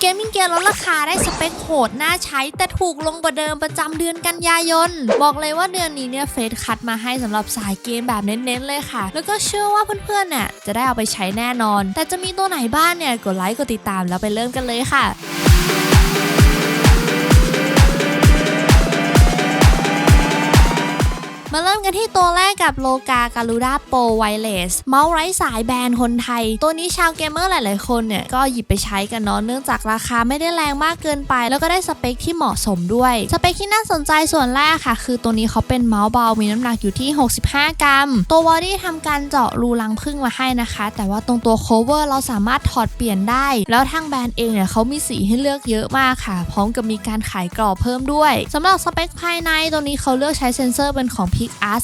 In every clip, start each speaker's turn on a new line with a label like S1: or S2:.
S1: เกมมิ่งเกียร์ลดราคาได้สเปคโหดน่าใช้ แต่ถูกลงกว่าเดิมประจำเดือนกันยายน บอกเลยว่าเดือนนี้เนี่ยเฟซคัดมาให้สำหรับสายเกมแบบเน้นๆเลยค่ะ แล้วก็เชื่อว่าเพื่อนๆเนี่ยจะได้เอาไปใช้แน่นอน แต่จะมีตัวไหนบ้างเนี่ยกดไลค์กดติดตามแล้วไปเริ่มกันเลยค่ะ มาเริ่มกันที่ตัวแรกกับโลกาการูด้าโปรไวเลสเมาส์ไร้สายแบรนด์คนไทย ตัวนี้ชาวเกมเมอร์หลาย ๆ คนเนี่ย ก็หยิบไปใช้กันเนาะเนื่องจากราคาไม่ได้แรงมากเกินไป แล้วก็ได้สเปคที่เหมาะสมด้วย สเปคที่น่าสนใจส่วนแรกค่ะ คือตัวนี้เขาเป็นเมาส์เบา มีน้ำหนักอยู่ที่ 65 กรัม ตัวบอดี้ทำการเจาะรูรังพึ่งมาให้นะคะ แต่ว่าตรงตัว cover เราสามารถถอดเปลี่ยนได้ แล้วทางแบรนด์เองเนี่ยเขามีสีให้เลือกเยอะมากค่ะ พร้อมกับมีการขายกรอบเพิ่มด้วยสำหรับสเปคภายในตัวนี้เขาเลือกใช้เซ็นเซอร์เป็นของ PixArt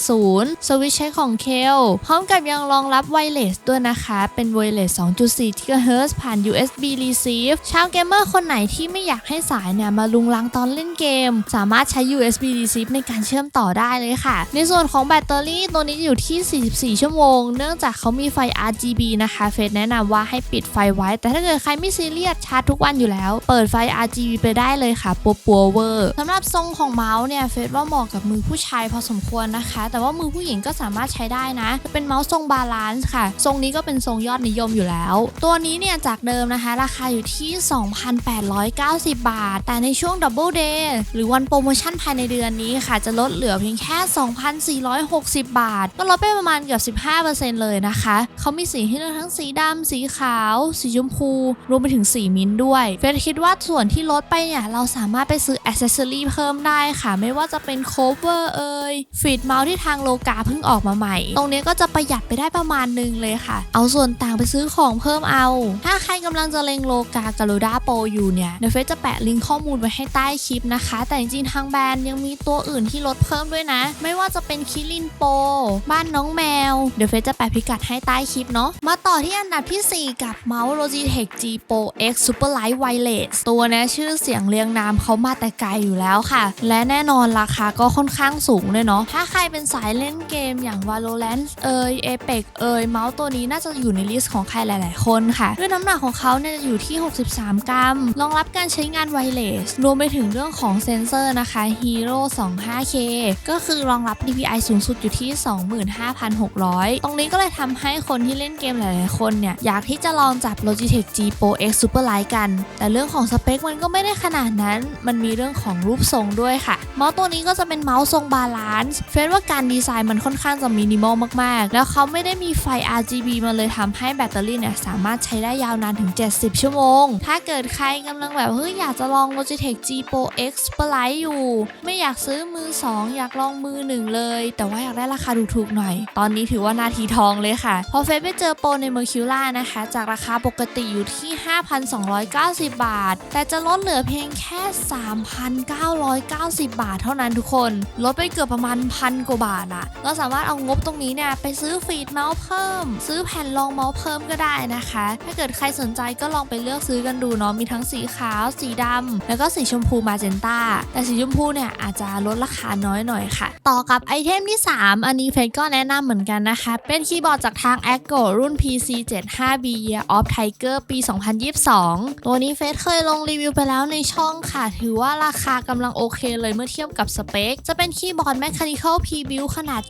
S1: 3370 สวิตช์ใช้ของ k e l พร้อมกับยังรองรับไวเลสด้วยนะคะ เป็นไวเลส2.4 GHz ผ่าน USB receive ชาวเกมเมอร์คนไหนที่ไม่อยากให้สายเนี่ยมาลุงลังตอนเล่นเกม สามารถใช้ USB receive ในการเชื่อมต่อได้เลยค่ะ ในส่วนของแบตเตอรี่ตัวนี้อยู่ที่ 44 ชั่วโมง เนื่องจากเขามีไฟ RGB นะคะ เฟซแนะนำว่าให้ปิดไฟไว้ แต่ถ้าเกิดใครไม่ซีเรียสชาร์จทุกวันอยู่แล้ว เปิดไฟ RGB ไปได้เลยค่ะปัวปัวเวอร์สำหรับทรงของเมาส์เนี่ยเฟซว่าเหมาะกับมือผู้ชายพอสมควรนะคะ แต่ว่ามือผู้หญิงก็สามารถใช้ได้นะจะเป็นเมาส์ทรงบาลานซ์ค่ะ ทรงนี้ก็เป็นทรงยอดนิยมอยู่แล้ว ตัวนี้เนี่ยจากเดิมนะคะ ราคาอยู่ที่ 2,890 บาท แต่ในช่วงดับเบิลเดย์หรือวันโปรโมชั่นภายในเดือนนี้ค่ะ จะลดเหลือเพียงแค่ 2,460 บาท ก็ลดไปประมาณเกือบ 15%เลยนะคะ เขามีสีให้เลือกทั้งสีดำสีขาว สีชมพู รวมไปถึงสีมิ้นท์ด้วยเฟรคิดว่าส่วนที่ลดไปเนี่ยเราสามารถไปซื้ออ c เซสซอรีเพิ่มได้ค่ะ ไม่ว่าจะเป็นโคเวอร์เอ่ยฟีดเมาส์ที่ทางโลกาเพิ่งออกมาใหม่ ตรงนี้ก็จะประหยัดไปได้ประมาณนึงเลยค่ะ เอาส่วนต่างไปซื้อของเพิ่มเอา ถ้าใครกำลังจะเล็งโลกาการูด้าโปรอยู่เนี่ยเดี๋ยวเฟจะแปะลิงก์ข้อมูลไว้ให้ใต้คลิปนะคะ แต่จริงๆทางแบรนด์ยังมีตัวอื่นที่ลดเพิ่มด้วยนะ ไม่ว่าจะเป็นคิรินโป บ้านน้องแมว เดี๋ยวเฟซจะแปะพิกัดให้ใต้คลิปเนาะ มาต่อที่อันดับที่ 4 กับเมาส์ Logitech G Pro X Super Light Wireless ตัวนี้ชื่อเสียงเรียงนามเขามาแต่ไกลอยู่แล้วค่ะ และแน่นอนราคาก็ค่อนข้างสูงเลยเนาะถ้าใครเป็นสายเล่นเกมอย่าง Valorant เอย Apex เอยเมาส์ตัวนี้น่าจะอยู่ในลิสต์ของใครหลาย ๆ คนค่ะ ด้วยน้ำหนักของเขาเนี่ยจะอยู่ที่ 63 กรัม รองรับการใช้งานไวเลสรวมไปถึงเรื่องของเซนเซอร์นะคะ Hero 25K ก็คือรองรับ DPI สูงสุดอยู่ที่ 25,600 ตรงนี้ก็เลยทำให้คนที่เล่นเกมหลาย ๆ คนเนี่ยอยากที่จะลองจับ Logitech G Pro X Super Light กัน แต่เรื่องของสเปคมันก็ไม่ได้ขนาดนั้น มันมีเรื่องของรูปทรงด้วยค่ะ เมาส์ตัวนี้ก็จะเป็นเมาส์ทรงบาลานซ์เฟซว่าการดีไซน์มันค่อนข้างจะมินิมอลมากๆ แล้วเขาไม่ได้มีไฟ RGB มาเลยทำให้แบตเตอรี่เนี่ยสามารถใช้ได้ยาวนานถึง 70 ชั่วโมง ถ้าเกิดใครกำลังแบบเฮ้ยอยากจะลอง Logitech G Pro X p l i อยู่ ไม่อยากซื้อมือ 2 อยากลองมือ 1 เลย แต่ว่าอยากได้ราคาถูกๆหน่อย ตอนนี้ถือว่านาทีทองเลยค่ะ พอเฟซไปเจอโปรใน Mercura นะคะ จากราคาปกติอยู่ที่ 5,290 บาท แต่จะลดเหลือเพียงแค่ 3,990 บาทเท่านั้นทุกคน ลดไปเกือบประมาณพันกว่าบาทอะเราสามารถเอางบตรงนี้เนี่ยไปซื้อฟีดเมาส์เพิ่ม ซื้อแผ่นรองเมาส์เพิ่มก็ได้นะคะ ถ้าเกิดใครสนใจก็ลองไปเลือกซื้อกันดูเนาะมีทั้งสีขาว สีดำแล้วก็สีชมพูมาเจนต้า แต่สีชมพูเนี่ยอาจจะลดราคาน้อยหน่อยค่ะ ต่อกับไอเทมที่ 3 อันนี้เฟซก็แนะนำเหมือนกันนะคะ เป็นคีย์บอร์ดจากทาง a g g o รุ่น PC 75 B Year of Tiger ปี 2022 ตัวนี้เฟซเคยลงรีวิวไปแล้วในช่องค่ะ ถือว่าราคากำลังโอเคเลยเมื่อเทียบกับสเปค จะเป็นคีย์บอร์ด Mechanical P-Build ขนาด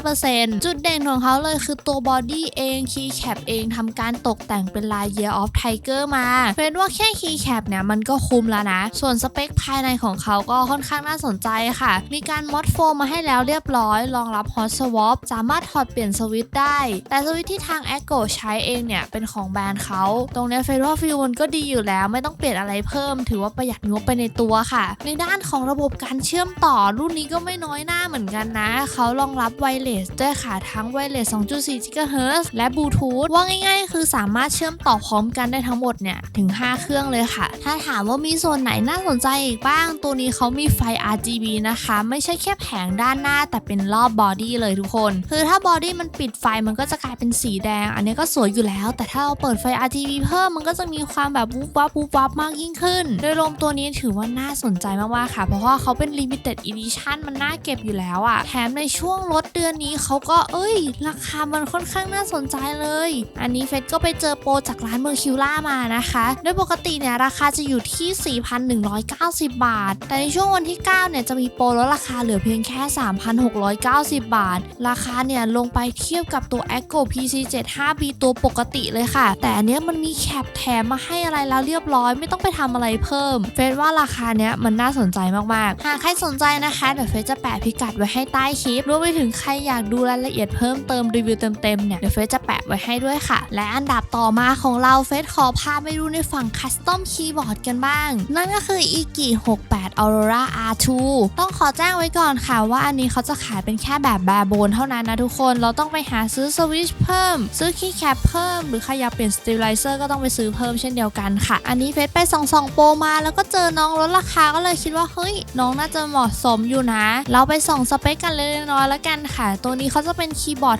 S1: 75%จุดเด่นของเขาเลยคือตัวบอดี้เองคีย์แคปเองทำการตกแต่งเป็นลาย Year of Tiger มาเฟซว่าแค่คีย์แคปเนี่ยมันก็คุ้มแล้วนะ ส่วนสเปคภายในของเขาก็ค่อนข้างน่าสนใจค่ะ มีการมอดโฟมมาให้แล้วเรียบร้อย รองรับ Hot Swap สามารถถอดเปลี่ยนสวิตช์ได้ แต่สวิตช์ที่ทาง a g o ใช้เองเนี่ยเป็นของแบรนด์เขา ตรงนี้เฟซว่าฟิลมันก็ดีอยู่แล้วไม่ต้องเปลี่ยนอะไรเพิ่ม ถือว่าประหยัดงบไปในตัวค่ะ ในด้านของระบบการเชื่อมต่อรุ่นนี้ก็ไม่น้อย้อยหน้าเหมือนกันนะ เขารองรับไวเลสด้วยค่ะ ทั้งไวเลส 2.4 GHz และบลูทูธว่าง่ายๆ คือสามารถเชื่อมต่อพร้อมกันได้ทั้งหมดเนี่ย ถึง 5 เครื่องเลยค่ะ ถ้าถามว่ามีส่วนไหนน่าสนใจอีกบ้าง ตัวนี้เขามีไฟ RGB นะคะ ไม่ใช่แค่แผงด้านหน้า แต่เป็นรอบบอดี้เลยทุกคน คือถ้าบอดี้มันปิดไฟมันก็จะกลายเป็นสีแดง อันนี้ก็สวยอยู่แล้ว แต่ถ้าเราเปิดไฟ RGB เพิ่มมันก็จะมีความแบบวูบวับวูบวับมากยิ่งขึ้น โดยรวมตัวนี้ถือว่าน่าสนใจมากๆค่ะ เพราะว่าเขาเป็น limited edition มันน่าเก็บอยู่แล้วอะแถมในช่วงลดเดือนนี้เขาก็เอ้ย ราคามันค่อนข้างน่าสนใจเลย อันนี้เฟสก็ไปเจอโปรจากร้านเมอร์คิวล่ามานะคะ โดยปกติเนี่ยราคาจะอยู่ที่ 4,190 บาท แต่ในช่วงวันที่ 9 เนี่ยจะมีโปรลดราคาเหลือเพียงแค่ 3,690 บาท ราคาเนี่ยลงไปเทียบกับตัว e c o PC 75B ตัวปกติเลยค่ะ แต่อันเนี้ยมันมีแคปแถมมาให้อะไรแล้วเรียบร้อย ไม่ต้องไปทำอะไรเพิ่ม เฟซว่าราคาเนี้ยมันน่าสนใจมากๆ หากใครสนใจนะคะเดี๋ยวเฟซจะแปะะพิกัดไว้ให้ใต้คลิปรวมไปถึงใครอยากดูรายละเอียดเพิ่มเติมรีวิวเต็มๆเนี่ยเดี๋ยวเฟซจะแปะไว้ให้ด้วยค่ะ และอันดับต่อมาของเราเฟซขอพาไปดูในฝั่งคัสตอมคีย์บอร์ดกันบ้าง นั่นก็คืออีกิ68 Aurora R2 ต้องขอแจ้งไว้ก่อนค่ะ ว่าอันนี้เขาจะขายเป็นแค่แบบแบบโบนเท่านั้นนะทุกคนเราต้องไปหาซื้อสวิชเพิ่ม ซื้อคีย์แคปเพิ่ม หรือใครอยากเปลี่ยนสติลไลเซอร์ก็ต้องไปซื้อเพิ่มเช่นเดียวกันค่ะ อันนี้เฟซไปส่องส่องๆโปรมาแล้วก็เจอน้องลดราคาก็เลยคิดว่าเฮ้ยน้องน่าจะเหมาะสมอยู่นะเราไปส่องสเปคกันเลยน้อยแล้วกันค่ะ ตัวนี้เขาจะเป็นคีย์บอร์ด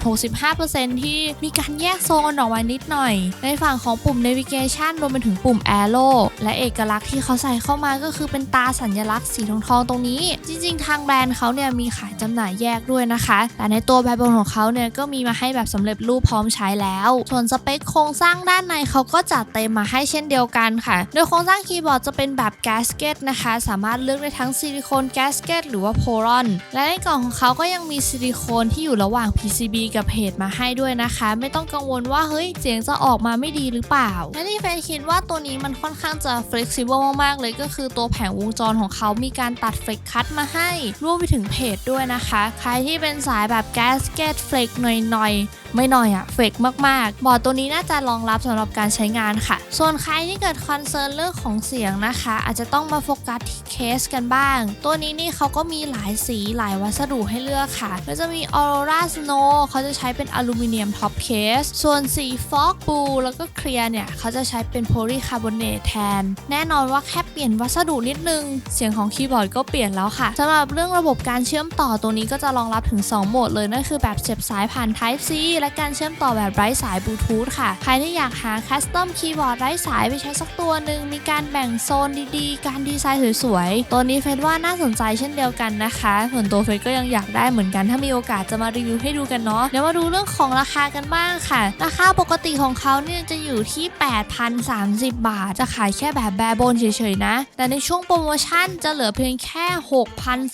S1: 65%ที่มีการแยกโซนออกมานิดหน่อย ในฝั่งของปุ่ม navigation รวมไปถึงปุ่ม arrow และเอกลักษณ์ที่เขาใส่เข้ามาก็คือเป็นตาสัญลักษณ์สีทองทองตรงนี้ จริงๆ ทางแบรนด์เขาเนี่ยมีขายจำหน่ายแยกด้วยนะคะ แต่ในตัวแบบบนของเขาเนี่ยก็มีมาให้แบบสำเร็จรูปพร้อมใช้แล้ว ส่วนสเปคโครงสร้างด้านในเขาก็จัดเต็มมาให้เช่นเดียวกันค่ะ โดยโครงสร้างคีย์บอร์ดจะเป็นแบบแกสเกตนะคะ สามารถเลือกได้ทั้งซิลิโคนแกสเกตหรือว่าโพรอนและในกล่องของเขาก็ยังมีซิลิโคนที่อยู่ระหว่าง PCB กับเพจมาให้ด้วยนะคะ ไม่ต้องกังวลว่าเฮ้ยเสียงจะออกมาไม่ดีหรือเปล่า และที่แฟนคิดว่าตัวนี้มันค่อนข้างจะ flexible มากๆ เลยก็คือตัวแผงวงจรของเขามีการตัดเฟกคัตมาให้รวมไปถึงเพจด้วยนะคะ ใครที่เป็นสายแบบแกสเกตเฟกหน่อยๆ ไม่น่อยอะเฟกมากๆ บอร์ดตัวนี้น่าจะรองรับสำหรับการใช้งานค่ะ ส่วนใครที่เกิดคอนเซิร์นเรื่องของเสียงนะคะ อาจจะต้องมาโฟกัสที่เคสกันบ้าง ตัวนี้นี่เขาก็มีหลายสีหลายวัสดุให้เลือกค่ะก็จะมี Aurora Snow เขาจะใช้เป็นอลูมิเนียมท็อปเคส ส่วนสี Fog Blue แล้วก็เคลียร์เนี่ย เขาจะใช้เป็นโพลีคาร์บอเนตแทน แน่นอนว่าแค่เปลี่ยนวัสดุนิดนึง เสียงของคีย์บอร์ดก็เปลี่ยนแล้วค่ะสำหรับเรื่องระบบการเชื่อมต่อตัวนี้ก็จะรองรับถึง 2 โหมดเลยนั่นคือแบบเสียบสายผ่าน Type C และการเชื่อมต่อแบบไร้สายบลูทูธค่ะ ใครที่อยากหาคัสตอมคีย์บอร์ดไร้สายไปใช้สักตัวหนึ่งมีการแบ่งโซนดีๆ การดีไซน์สวยๆ ตัวนี้เฟซว่าน่าสนใจเช่นเดียวกันนะคะส่วนตัวเฟซก็ยังอยากได้เหมือนกันถ้ามีโอกาสจะมารีวิวให้ดูกันเนาะเดี๋ยวมาดูเรื่องของราคากันบ้างค่ะ ราคาปกติของเขาเนี่ยจะอยู่ที่ 8,030 บาท จะขายแค่แบบแบบโบนเฉยๆนะ แต่ในช่วงโปรโมชั่นจะเหลือเพียงแค่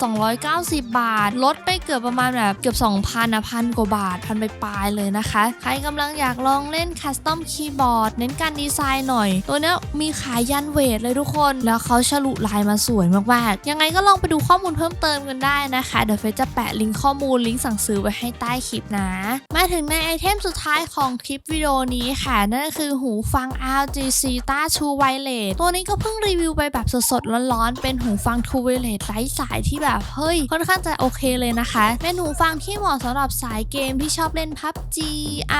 S1: 6,290 บาท ลดไปเกือบประมาณแบบเกือบ 2,000นะพันกว่าบาทพันไปปลายๆเลยนะคะ ใครกำลังอยากลองเล่นคัสตอมคีย์บอร์ดเน้นการดีไซน์หน่อย ตัวเนี้ยมีขายยันเวทเลยทุกคน แล้วเขาฉลุลายมาสวยมากๆ ยังไงก็ลองไปดูข้อมูลเพิ่มเติมกันได้นะคะ เดี๋ยวเฟซจะแปะลิงก์ข้อมูลลิงก์สั่งซื้อไว้ให้ใต้คลิปนะ มาถึงในไอเทมสุดท้ายของคลิปวิดีโอนี้ค่ะ นั่นก็คือหูฟัง RG Zeta True Wireless ตัวนี้ก็เพิ่งรีวิวไปแบบสดๆร้อนๆเป็นหูฟัง True Wireless ไร้สายที่แบบเฮ้ยค่อนข้างจะโอเคเลยนะคะ เป็นหูฟังที่เหมาะสำหรับสายเกมที่ชอบเล่นพับ G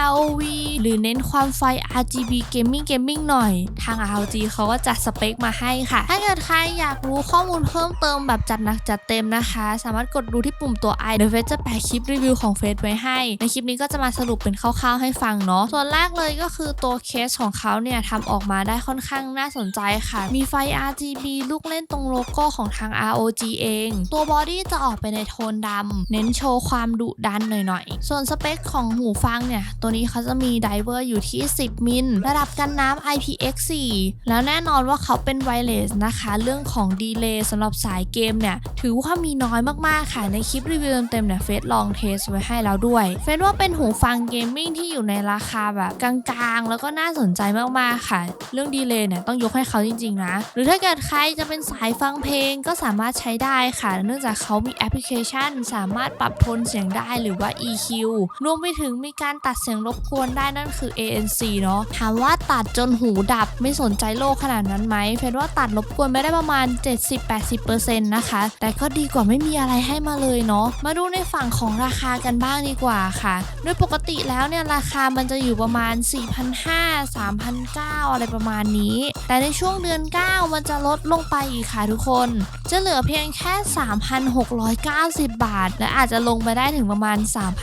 S1: ROV หรือเน้นความไฟ RGB Gaming Gaming หน่อย ทาง ROG เขาก็จัดสเปคมาให้ค่ะ ถ้าเกิดใครอยากรู้ข้อมูลเพิ่มเติมแบบจัดหนักจัดเต็มนะคะ สามารถกดดูที่ปุ่มตัว i เดี๋ยวเฟซจะแปะคลิปรีวิวของเฟซไว้ให้ ในคลิปนี้ก็จะมาสรุปเป็นคร่าวๆให้ฟังเนาะ ส่วนแรกเลยก็คือตัวเคสของเขาเนี่ยทำออกมาได้ค่อนข้างน่าสนใจค่ะ มีไฟ RGB ลูกเล่นตรงโลโก้ของทาง ROG เอง ตัวบอดี้จะออกไปในโทนดำเน้นโชว์ความดุดันหน่อยๆ ส่วนสเปคของหูฟังเนี่ย ตัวนี้เขาจะมีไดเวอร์อยู่ที่ 10 มิล ระดับกันน้ำ IPX4 แล้วแน่นอนว่าเขาเป็นไวเลสนะคะ เรื่องของดีเลย์สำหรับสายเกมเนี่ย ถือว่ามีน้อยมากๆค่ะ ในคลิปรีวิวเต็มๆเนี่ยเฟสลองเทสไว้ให้แล้วด้วย เฟสว่าเป็นหูฟังเกมมิ่งที่อยู่ในราคาแบบกลางๆ แล้วก็น่าสนใจมากๆค่ะ เรื่องดีเลย์เนี่ยต้องยกให้เขาจริงๆนะ หรือถ้าเกิดใครจะเป็นสายฟังเพลงก็สามารถใช้ได้ค่ะ เนื่องจากเขามีแอปพลิเคชัน สามารถปรับโทนเสียงได้หรือว่า EQ รวมไปถึงมีีการตัดเสียงรบกวนได้นั่นคือ ANC เนาะถามว่าตัดจนหูดับไม่สนใจโลกขนาดนั้นไหมเฟนว่าตัดรบกวนไม่ได้ประมาณ 70-80%นะคะ แต่ก็ดีกว่าไม่มีอะไรให้มาเลยเนาะมาดูในฝั่งของราคากันบ้างดีกว่าค่ะ โดยปกติแล้วเนี่ยราคามันจะอยู่ประมาณ 4,500 3,900 อะไรประมาณนี้ แต่ในช่วงเดือน 9 มันจะลดลงไปอีกค่ะทุกคน จะเหลือเพียงแค่ 3,690 บาท และอาจจะลงไปได้ถึงประมาณ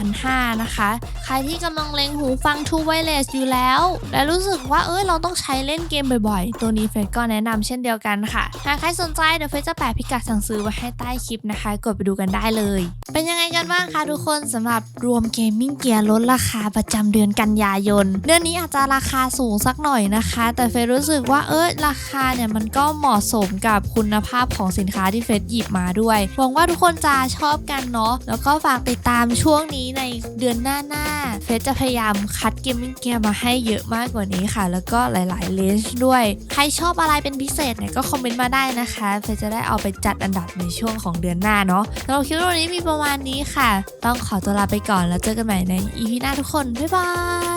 S1: 3,500 นะคะ ใครรที่กำลังเล็งหูฟัง True Wireless อยู่แล้ว และรู้สึกว่าเอ้ยเราต้องใช้เล่นเกมบ่อยๆ ตัวนี้เฟซก็แนะนำเช่นเดียวกันค่ะ หากใครสนใจเดี๋ยวเฟซจะแปะพิกัดสั่งซื้อไว้ให้ใต้คลิปนะคะ กดไปดูกันได้เลย เป็นยังไงกันบ้างคะทุกคนสำหรับรวมเกมมิ่งเกียร์ลดราคาประจำเดือนกันยายน เดือนนี้อาจจะราคาสูงสักหน่อยนะคะ แต่เฟซรู้สึกว่าเอ้ยราคาเนี่ยมันก็เหมาะสมกับคุณภาพของสินค้าที่เฟซหยิบมาด้วยหวังว่าทุกคนจะชอบกันเนาะแล้วก็ฝากติดตามช่วงนี้ในเดือนหน้าๆเฟสจะพยายามคัดเกมมิ่งเกียร์มาให้เยอะมากกว่านี้ค่ะ แล้วก็หลายๆเลนจ์ด้วย ใครชอบอะไรเป็นพิเศษเนี่ยก็คอมเมนต์มาได้นะคะ เฟสจะได้เอาไปจัดอันดับในช่วงของเดือนหน้าเนาะสำหรับคลิปวันนี้มีประมาณนี้ค่ะ ต้องขอตัวลาไปก่อนแล้วเจอกันใหม่ในอีพีหน้าทุกคน บ๊ายบาย